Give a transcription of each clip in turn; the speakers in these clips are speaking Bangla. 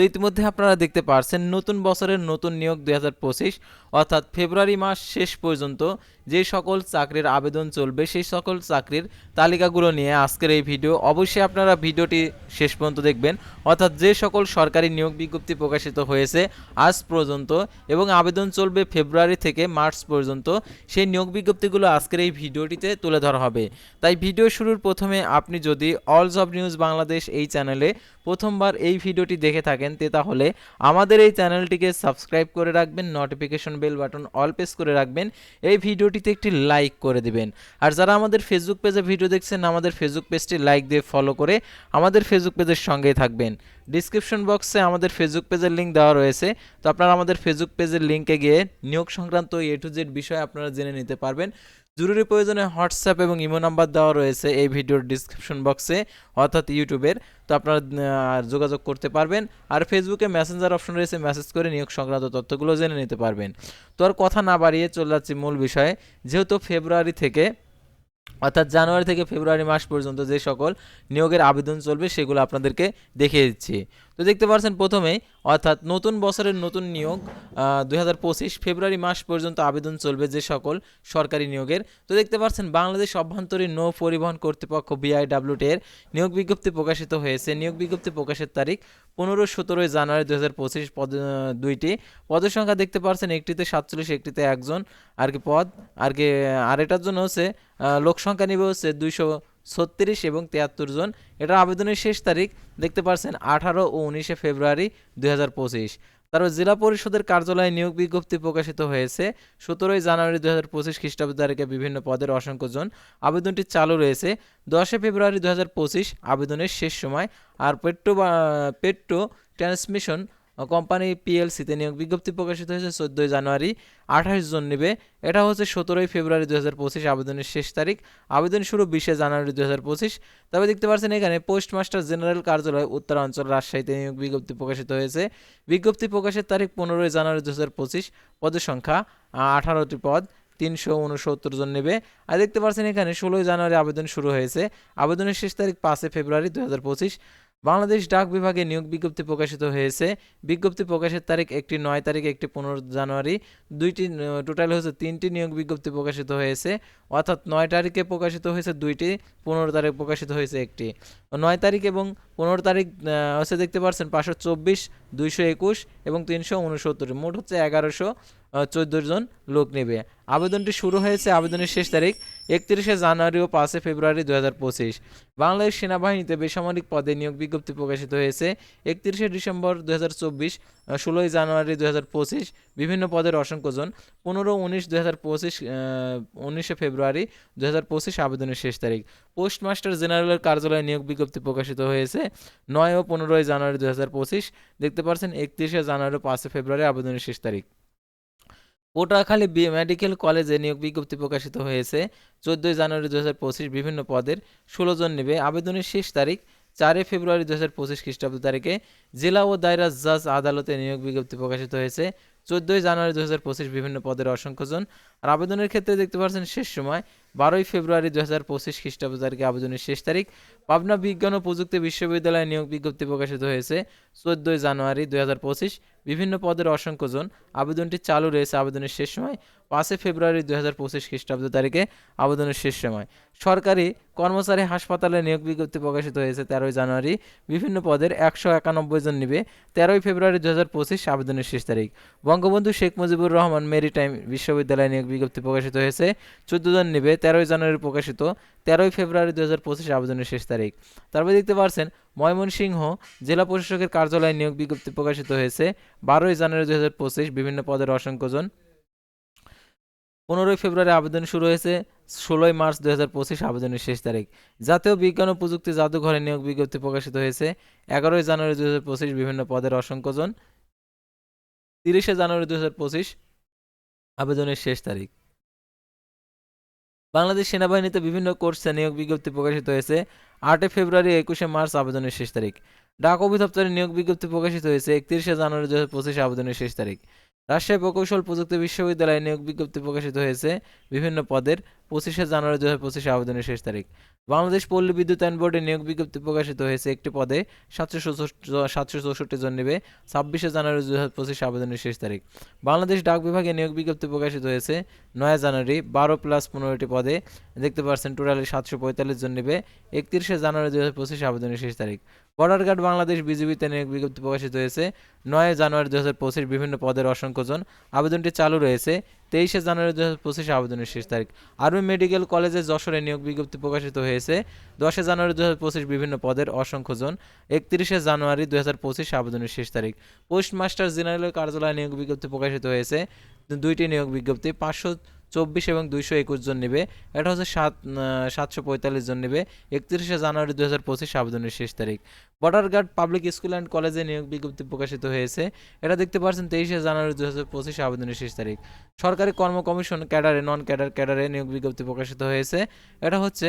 তো ইতিমধ্যে আপনারা দেখতে পারছেন নতুন বছরের নতুন নিয়োগ দু হাজার পঁচিশ, অর্থাৎ ফেব্রুয়ারি মাস শেষ পর্যন্ত যে সকল চাকরির আবেদন চলবে সেই সকল চাকরির তালিকাগুলো নিয়ে আজকের এই ভিডিও। অবশ্যই আপনারা ভিডিওটি শেষ পর্যন্ত দেখবেন, অর্থাৎ যে সকল সরকারি নিয়োগ বিজ্ঞপ্তি প্রকাশিত হয়েছে আজ পর্যন্ত এবং আবেদন চলবে ফেব্রুয়ারি থেকে মার্চ পর্যন্ত, সেই নিয়োগ বিজ্ঞপ্তিগুলো আজকের এই ভিডিওটিতে তুলে ধরা হবে। তাই ভিডিও শুরুর প্রথমে আপনি যদি অল জব নিউজ বাংলাদেশ এই চ্যানেলে প্রথমবার এই ভিডিওটি দেখে থাকেন তে তাহলে আমাদের এই চ্যানেলটিকে সাবস্ক্রাইব করে রাখবেন notification bell button all press করে রাখবেন, এই ভিডিওটিতে একটি লাইক করে দিবেন। আর যারা আমাদের ফেসবুক পেজে ভিডিও দেখছেন, আমাদের ফেসবুক পেজটি লাইক দিয়ে ফলো করে আমাদের ফেসবুক পেজের সঙ্গেই থাকবেন। ডিসক্রিপশন বক্সে আমাদের ফেসবুক পেজের লিঙ্ক দেওয়া রয়েছে। তো আপনারা আমাদের ফেসবুক পেজের লিঙ্কে গিয়ে নিয়োগ সংক্রান্ত এ টু জেড বিষয়ে আপনারা জেনে নিতে পারবেন। জরুরি প্রয়োজনে হোয়াটসঅ্যাপ এবং ইমো নাম্বার দেওয়া রয়েছে এই ভিডিওর ডিসক্রিপশন বক্সে অর্থাৎ ইউটিউবের। তো আপনারা যোগাযোগ করতে পারবেন। আর ফেসবুকে মেসেঞ্জার অপশন রয়েছে মেসেজ করে নিয়োগ সংক্রান্ত তথ্যগুলো জেনে নিতে পারবেন। তো আর কথা না বাড়িয়ে চলে যাচ্ছি মূল বিষয়ে। যেহেতু ফেব্রুয়ারি থেকে অর্থাৎ জানুয়ারি থেকে ফেব্রুয়ারি মাস পর্যন্ত যে সকল নিয়োগের আবেদন চলবে, সেগুলো আপনাদেরকে দেখিয়ে দিচ্ছি। তো দেখতে পাচ্ছেন প্রথমেই, অর্থাৎ নতুন বছরের নতুন নিয়োগ দু হাজার পঁচিশ ফেব্রুয়ারি মাস পর্যন্ত আবেদন চলবে যে সকল সরকারি নিয়োগের। তো দেখতে পাচ্ছেন, বাংলাদেশ অভ্যন্তরীণ নৌ পরিবহন কর্তৃপক্ষ বিআইডাব্লিউটি এর নিয়োগ বিজ্ঞপ্তি প্রকাশিত হয়েছে। নিয়োগ বিজ্ঞপ্তি প্রকাশের তারিখ পনেরো সতেরোই জানুয়ারি দু হাজার পঁচিশ, পদ দুইটি। পদের সংখ্যা দেখতে পাচ্ছেন, একটিতে সাতচল্লিশ, একটিতে একজন। আর কি পদ? আর কি আর এটার জন্য হচ্ছে লোক সংখ্যা নিবে হচ্ছে দুইশো ছত্রিশ এবং তিয়াত্তর জন। এটার আবেদনের শেষ তারিখ দেখতে পাচ্ছেন আঠারো ও উনিশে ফেব্রুয়ারি দুই হাজার পঁচিশ। তারপর জেলা পরিষদের কার্যালয়ে নিয়োগ বিজ্ঞপ্তি প্রকাশিত হয়েছে। সতেরোই জানুয়ারি দু হাজার পঁচিশ খ্রিস্টাব্দ তারিখে বিভিন্ন পদের অসংখ্য জন আবেদনটি চালু রয়েছে। দশই ফেব্রুয়ারি দু হাজার পঁচিশ আবেদনের শেষ সময় আর পেট্রো পেট্রো ট্রান্সমিশন কোম্পানি পিএলসিতে নিয়োগ বিজ্ঞপ্তি প্রকাশিত হয়েছে চোদ্দোই জানুয়ারি, আঠাশ জন নেবে। এটা হচ্ছে সতেরোই ফেব্রুয়ারি দু হাজার পঁচিশ আবেদনের শেষ তারিখ। আবেদন শুরু বিশে জানুয়ারি দু হাজার পঁচিশ। তবে দেখতে পাচ্ছেন এখানে পোস্টমাস্টার জেনারেল কার্যালয় উত্তরাঞ্চল রাজশাহীতে নিয়োগ বিজ্ঞপ্তি প্রকাশিত হয়েছে। বিজ্ঞপ্তি প্রকাশের তারিখ পনেরোই জানুয়ারি দু হাজার পঁচিশ। পদের সংখ্যা আঠারোটি পদ, তিনশো উনসত্তর জন নেবে। আর দেখতে পাচ্ছেন এখানে ষোলোই জানুয়ারি আবেদন শুরু হয়েছে। আবেদনের শেষ তারিখ পাঁচই ফেব্রুয়ারি দু হাজার পঁচিশ। বাংলাদেশ ডাক বিভাগে নিয়োগ বিজ্ঞপ্তি প্রকাশিত হয়েছে। বিজ্ঞপ্তি প্রকাশের তারিখ একটি নয় তারিখ একটি পনেরো জানুয়ারি। দুইটি টোটাল হচ্ছে তিনটি নিয়োগ বিজ্ঞপ্তি প্রকাশিত হয়েছে। অর্থাৎ নয় তারিখে প্রকাশিত হয়েছে দুইটি, পনেরো তারিখ প্রকাশিত হয়েছে একটি। নয় তারিখ এবং পনেরো তারিখ হচ্ছে দেখতে পাচ্ছেন পাঁচশো চব্বিশ, দুইশো একুশ এবং তিনশো উনসত্তর। মোট হচ্ছে এগারোশো। চোদ্দ জন লোক নেবে। আবেদনটি শুরু হয়েছে আবেদনের শেষ তারিখ, একত্রিশে জানুয়ারি ও পাঁচে ফেব্রুয়ারি দু হাজার পঁচিশ। বাংলাদেশ সেনাবাহিনীতে বেসামরিক পদে নিয়োগ বিজ্ঞপ্তি প্রকাশিত হয়েছে একত্রিশে ডিসেম্বর দু হাজার চব্বিশ ষোলোই জানুয়ারি দু হাজার পঁচিশ। বিভিন্ন পদের অসংখ্য জন, পনেরো উনিশ দু হাজার পঁচিশ উনিশে ফেব্রুয়ারি দু হাজার পঁচিশ আবেদনের শেষ তারিখ। পোস্টমাস্টার জেনারেলের কার্যালয়ে নিয়োগ বিজ্ঞপ্তি প্রকাশিত হয়েছে নয় ও পনেরোই জানুয়ারি দু হাজার পঁচিশ। দেখতে পাচ্ছেন একত্রিশে জানুয়ারি ও পাঁচই ফেব্রুয়ারি আবেদনের শেষ তারিখ। পটুয়াখালী মেডিকেল কলেজে নিয়োগ বিজ্ঞপ্তি প্রকাশিত হয়েছে। চোদ্দোই জানুয়ারি দু হাজার পঁচিশ বিভিন্ন পদের ষোলো জন নেবে। আবেদনের শেষ তারিখ চারই ফেব্রুয়ারি দু হাজার পঁচিশ খ্রিস্টাব্দ তারিখে। জেলা ও দায়রা জাজ আদালতে নিয়োগ বিজ্ঞপ্তি প্রকাশিত হয়েছে। চোদ্দোই জানুয়ারি দু হাজার পঁচিশ বিভিন্ন পদের অসংখ্য জন। আর আবেদনের ক্ষেত্রে দেখতে পাচ্ছেন শেষ সময়, বারোই ফেব্রুয়ারি দু হাজার পঁচিশ খ্রিস্টাব্দ তারিখে আবেদনের শেষ তারিখ। পাবনা বিজ্ঞান ও প্রযুক্তি বিশ্ববিদ্যালয়ে নিয়োগ বিজ্ঞপ্তি প্রকাশিত হয়েছে। চোদ্দোই জানুয়ারি দু হাজার পঁচিশ বিভিন্ন পদের অসংখ্য জন। আবেদনটি চালু রয়েছে আবেদনের শেষ সময় পাঁচই ফেব্রুয়ারি দু হাজার পঁচিশ খ্রিস্টাব্দ তারিখে আবেদনের শেষ সময়। সরকারি কর্মচারী হাসপাতালে নিয়োগ বিজ্ঞপ্তি প্রকাশিত হয়েছে তেরোই জানুয়ারি। বিভিন্ন পদের একশো একানব্বই জন নিবে তেরোই ফেব্রুয়ারি দু হাজার পঁচিশ আবেদনের শেষ তারিখ। বঙ্গবন্ধু শেখ মুজিবুর রহমান মেরিটাইম বিশ্ববিদ্যালয়ে নিয়োগ বিজ্ঞপ্তি প্রকাশিত হয়েছে। চোদ্দ জন নিবে, তেরোই জানুয়ারি প্রকাশিত, তেরোই ফেব্রুয়ারি দু হাজার পঁচিশ আবেদনের শেষ তারিখ। তারপরে দেখতে পাচ্ছেন ময়মনসিংহ জেলা প্রশাসকের কার্যালয়ে নিয়োগ বিজ্ঞপ্তি প্রকাশিত হয়েছে বারোই জানুয়ারি দু হাজার পঁচিশ বিভিন্ন পদের অসংখ্য জন পনেরোই ফেব্রুয়ারি আবেদন শুরু হয়েছে, ষোলোই মার্চ দু হাজার পঁচিশ আবেদনের শেষ তারিখ। জাতীয় বিজ্ঞান ও প্রযুক্তি জাদুঘরে নিয়োগ বিজ্ঞপ্তি প্রকাশিত হয়েছে, এগারোই জানুয়ারি দু হাজার পঁচিশ বিভিন্ন পদের অসংখ্য জন তিরিশে জানুয়ারি দু হাজার পঁচিশ আবেদনের শেষ তারিখ। বাংলাদেশ সেনাবাহিনীতে বিভিন্ন কোর্সে নিয়োগ বিজ্ঞপ্তি প্রকাশিত হয়েছে। আটই ফেব্রুয়ারি একুশে মার্চ আবেদনের শেষ তারিখ। ডাক অভিদপ্তরের নিয়োগ বিজ্ঞপ্তি প্রকাশিত হয়েছে একত্রিশে জানুয়ারি দু পঁচিশ আবেদনের শেষ তারিখ। রাজশাহী প্রকৌশল প্রযুক্তি বিশ্ববিদ্যালয়ে নিয়োগ বিজ্ঞপ্তি প্রকাশিত হয়েছে বিভিন্ন পদের। পঁচিশে জানুয়ারি দু হাজার পঁচিশে আবেদনের শেষ তারিখ। বাংলাদেশ পল্লী বিদ্যুতায়ন বোর্ডে নিয়োগ বিজ্ঞপ্তি প্রকাশিত হয়েছে। একটি পদে সাতশো সাতশো চৌষট্টি জন নেবে। ছাব্বিশে জানুয়ারি দু হাজার পঁচিশে আবেদনের শেষ তারিখ। বাংলাদেশ ডাক বিভাগে নিয়োগ বিজ্ঞপ্তি প্রকাশিত হয়েছে নয় জানুয়ারি, বারো প্লাস পনেরোটি পদে। দেখতে পাচ্ছেন, টোটালি সাতশো পঁয়তাল্লিশ জন নেবে। একত্রিশে জানুয়ারি দু হাজার পঁচিশে আবেদনের শেষ তারিখ। বর্ডার গার্ড বাংলাদেশ বিজিবিতে নিয়োগ বিজ্ঞপ্তি প্রকাশিত হয়েছে নয় জানুয়ারি দু হাজার পঁচিশ বিভিন্ন পদের অসংখ্য জন। আবেদনটি চালু রয়েছে। তেইশে জানুয়ারি দু হাজার পঁচিশে আবেদনের শেষ তারিখ। আর্মি মেডিকেল কলেজে যশোরে নিয়োগ বিজ্ঞপ্তি প্রকাশিত হয়েছে। দশে জানুয়ারি দু হাজার পঁচিশ বিভিন্ন পদের অসংখ্য জন একত্রিশে জানুয়ারি দু হাজার পঁচিশে আবেদনের শেষ তারিখ। পোস্টমাস্টার জেনারেলের কার্যালয়ে নিয়োগ বিজ্ঞপ্তি প্রকাশিত হয়েছে। দুইটি নিয়োগ বিজ্ঞপ্তি, পাঁচশো চব্বিশ এবং দুইশো একুশ জন নেবে। এটা হচ্ছে সাত সাতশো পঁয়তাল্লিশ জন নেবে। একত্রিশে জানুয়ারি দু হাজার পঁচিশ আবেদনের শেষ তারিখ। Border guard public school and কলেজে নিয়োগ বিজ্ঞপ্তি প্রকাশিত হয়েছে। এটা দেখতে পাচ্ছেন তেইশে জানুয়ারি দু হাজার পঁচিশ আবেদনের শেষ তারিখ। সরকারি কর্ম কমিশন ক্যাডারে নন ক্যাডার ক্যাডারে নিয়োগ বিজ্ঞপ্তি প্রকাশিত হয়েছে। এটা হচ্ছে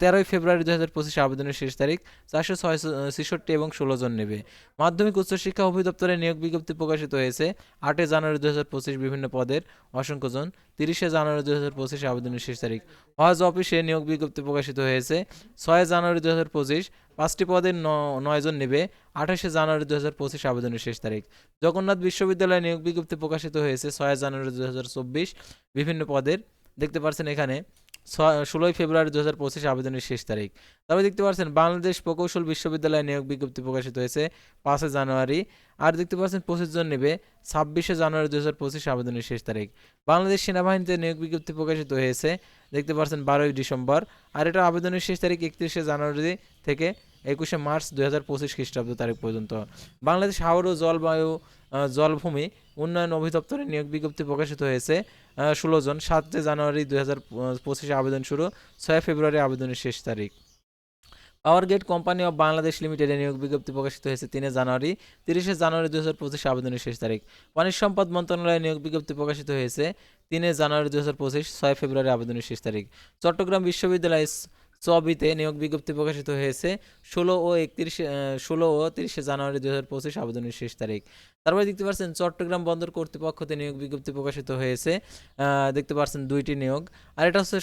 তেরোই ফেব্রুয়ারি দু হাজার পঁচিশে আবেদনের শেষ তারিখ, চারশো ছয় ছেষট্টি এবং ষোলো জন নেবে। মাধ্যমিক উচ্চশিক্ষা অধিদপ্তরে নিয়োগ বিজ্ঞপ্তি প্রকাশিত হয়েছে, আটই জানুয়ারি দু হাজার পঁচিশ বিভিন্ন পদের অসংখ্য জন, তিরিশে জানুয়ারি দু হাজার পঁচিশে আবেদনের শেষ তারিখ। হজ অফিসে নিয়োগ বিজ্ঞপ্তি প্রকাশিত হয়েছে, ছয় জানুয়ারি দু হাজার পঁচিশ, পাঁচটি পদের নয় জন নেবে, আঠাশে জানুয়ারি দু হাজার পঁচিশ আবেদনের শেষ তারিখ। জগন্নাথ বিশ্ববিদ্যালয়ে নিয়োগ বিজ্ঞপ্তি প্রকাশিত হয়েছে, ছয় জানুয়ারি দু হাজার চব্বিশ বিভিন্ন পদের। দেখতে পাচ্ছেন এখানে ষোলোই ফেব্রুয়ারি দু হাজার পঁচিশ আবেদনের শেষ তারিখ। তবে দেখতে পাচ্ছেন, বাংলাদেশ প্রকৌশল বিশ্ববিদ্যালয়ে নিয়োগ বিজ্ঞপ্তি প্রকাশিত হয়েছে পাঁচই জানুয়ারি। আর দেখতে পাচ্ছেন, পঁচিশ জন নেবে ছাব্বিশে জানুয়ারি দু হাজার পঁচিশ আবেদনের শেষ তারিখ। বাংলাদেশ সেনাবাহিনীতে নিয়োগ বিজ্ঞপ্তি প্রকাশিত হয়েছে, দেখতে পাচ্ছেন, বারোই ডিসেম্বর। আর এটা আবেদনের শেষ তারিখ একত্রিশে জানুয়ারি থেকে একুশে মার্চ দুই হাজার পঁচিশ খ্রিস্টাব্দ তারিখ পর্যন্ত। বাংলাদেশ হাওর ও জলবায়ু জলভূমি উন্নয়ন অধিদপ্তরে নিয়োগ বিজ্ঞপ্তি প্রকাশিত হয়েছে। ষোলো জন, সাতই জানুয়ারি দুই হাজার পঁচিশে আবেদন শুরু, ছয় ফেব্রুয়ারি আবেদনের শেষ তারিখ। Power gate company of Bangladesh লিমিটেডে নিয়োগ বিজ্ঞপ্তি প্রকাশিত হয়েছে তিনে জানুয়ারি, তিরিশে জানুয়ারি দু হাজার পঁচিশ আবেদনের শেষ তারিখ। পানি সম্পদ মন্ত্রণালয়ে নিয়োগ বিজ্ঞপ্তি প্রকাশিত হয়েছে তিনে জানুয়ারি দু হাজার পঁচিশ, ছয় ফেব্রুয়ারি আবেদনের শেষ তারিখ। চট্টগ্রাম বিশ্ববিদ্যালয় চবিতে নিয়োগ বিজ্ঞপ্তি প্রকাশিত হয়েছে। ষোলো ও একত্রিশে ষোলো ও তিরিশে জানুয়ারি দু হাজার পঁচিশ আবেদনের শেষ তারিখ। তারপরে দেখতে পাচ্ছেন চট্টগ্রাম বন্দর কর্তৃপক্ষতে নিয়োগ বিজ্ঞপ্তি প্রকাশিত হয়েছে। দেখতে পাচ্ছেন দুইটি নিয়োগ। আর এটা হচ্ছে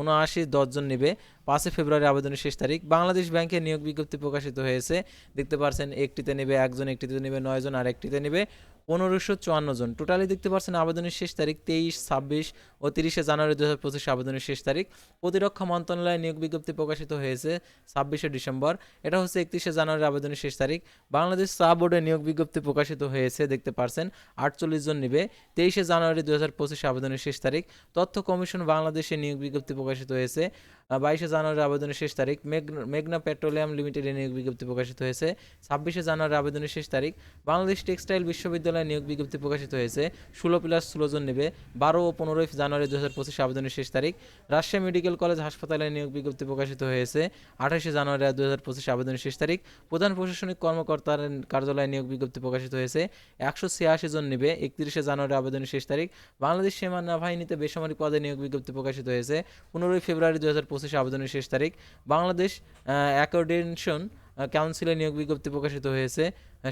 উনআশি দশজন নেবে। পাঁচই ফেব্রুয়ারি আবেদনের শেষ তারিখ। বাংলাদেশ ব্যাংকের নিয়োগ বিজ্ঞপ্তি প্রকাশিত হয়েছে। দেখতে পাচ্ছেন একটিতে নেবে একজন, একটিতে নেবে নয়জন আর একটিতে নেবে পনেরোশো চুয়ান্ন জন। টোটালি দেখতে পাচ্ছেন আবেদনের শেষ তারিখ তেইশ, ছাব্বিশ ও তিরিশে জানুয়ারি দু হাজার পঁচিশ আবেদনের শেষ তারিখ। প্রতিরক্ষা মন্ত্রণালয়ে নিয়োগ বিজ্ঞপ্তি প্রকাশিত হয়েছে ছাব্বিশে ডিসেম্বর। এটা হচ্ছে একত্রিশে জানুয়ারি আবেদনের শেষ তারিখ। বাংলাদেশ চা বোর্ডে নিয়োগ বিজ্ঞপ্তি প্রকাশিত হয়েছে, দেখতে পারছেন। আটচল্লিশ জন নিবে। তেইশে জানুয়ারি দু হাজার পঁচিশে আবেদনের শেষ তারিখ। তথ্য কমিশন বাংলাদেশে নিয়োগ বিজ্ঞপ্তি প্রকাশিত হয়েছে। বাইশে জানুয়ারি আবেদনের শেষ তারিখ। মেঘনা পেট্রোলিয়াম লিমিটেডে নিয়োগ বিজ্ঞপ্তি প্রকাশিত হয়েছে। ছাব্বিশে জানুয়ারি আবেদনের শেষ তারিখ। বাংলাদেশ টেক্সটাইল বিশ্ববিদ্যালয়ে নিয়োগ বিজ্ঞপ্তি প্রকাশিত হয়েছে। ষোলো প্লাস ষোলো জন নেবে। বারো ও পনেরোই জানুয়ারি দু হাজার পঁচিশে আবেদনের শেষ তারিখ। রাজশাহী মেডিকেল কলেজ হাসপাতালে নিয়োগ বিজ্ঞপ্তি প্রকাশিত হয়েছে। আঠাশে জানুয়ারি দু হাজার পঁচিশে আবেদনের শেষ তারিখ। প্রধান প্রশাসনিক কর্মকর্তার কার্যালয়ে নিয়োগ বিজ্ঞপ্তি প্রকাশিত হয়েছে। একশো ছিয়াশি জন নেবে, একত্রিশে জানুয়ারি আবেদনের শেষ তারিখ। বাংলাদেশ সীমানা বাহিনীতে বেসামরিক পদে নিয়োগ বিজ্ঞপ্তি প্রকাশিত হয়েছে। পনেরোই ফেব্রুয়ারি দু হাজার পঁচিশে আবেদনের শেষ তারিখ। বাংলাদেশ অ্যাকোর্ডিনেশন কাউন্সিলে নিয়োগ বিজ্ঞপ্তি প্রকাশিত হয়েছে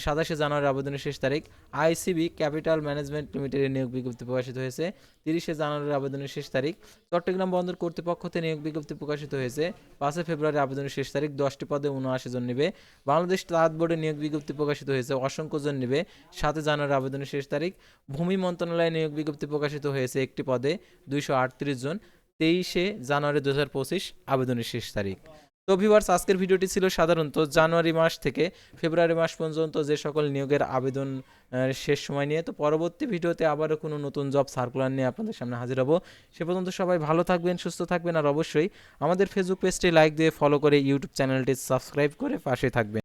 সাতাশে জানুয়ারি আবেদনের শেষ তারিখ। আইসিবি ক্যাপিটাল ম্যানেজমেন্ট লিমিটেডের নিয়োগ বিজ্ঞপ্তি প্রকাশিত হয়েছে, তিরিশে জানুয়ারির আবেদনের শেষ তারিখ। চট্টগ্রাম বন্দর কর্তৃপক্ষ থেকে নিয়োগ বিজ্ঞপ্তি প্রকাশিত হয়েছে, পাঁচই ফেব্রুয়ারি আবেদনের শেষ তারিখ, দশটি পদে উনআশি জন নেবে। বাংলাদেশ তাঁত বোর্ডে নিয়োগ বিজ্ঞপ্তি প্রকাশিত হয়েছে, অসংখ্য জন নেবে। সাতই জানুয়ারি আবেদনের শেষ তারিখ। ভূমি মন্ত্রণালয়ে নিয়োগ বিজ্ঞপ্তি প্রকাশিত হয়েছে একটি পদে, দুইশো আটত্রিশ জন। তেইশে জানুয়ারি দু হাজার পঁচিশ আবেদনের শেষ তারিখ। তো ভিউয়ার্স আজকের ভিডিওটি ছিল সাধারণত জানুয়ারি মাস থেকে ফেব্রুয়ারি মাস পর্যন্ত যে সকল নিয়োগের আবেদন শেষ সময় নিয়ে, তো পরবর্তী ভিডিওতে আবারও কোনো নতুন জব সার্কুলার নিয়ে আপনাদের সামনে হাজির হব। সে পর্যন্ত সবাই ভালো থাকবেন, সুস্থ থাকবেন, আর অবশ্যই আমাদের ফেসবুক পেজটি লাইক দিয়ে ফলো করে ইউটিউব চ্যানেলটি সাবস্ক্রাইব করে পাশে থাকবেন।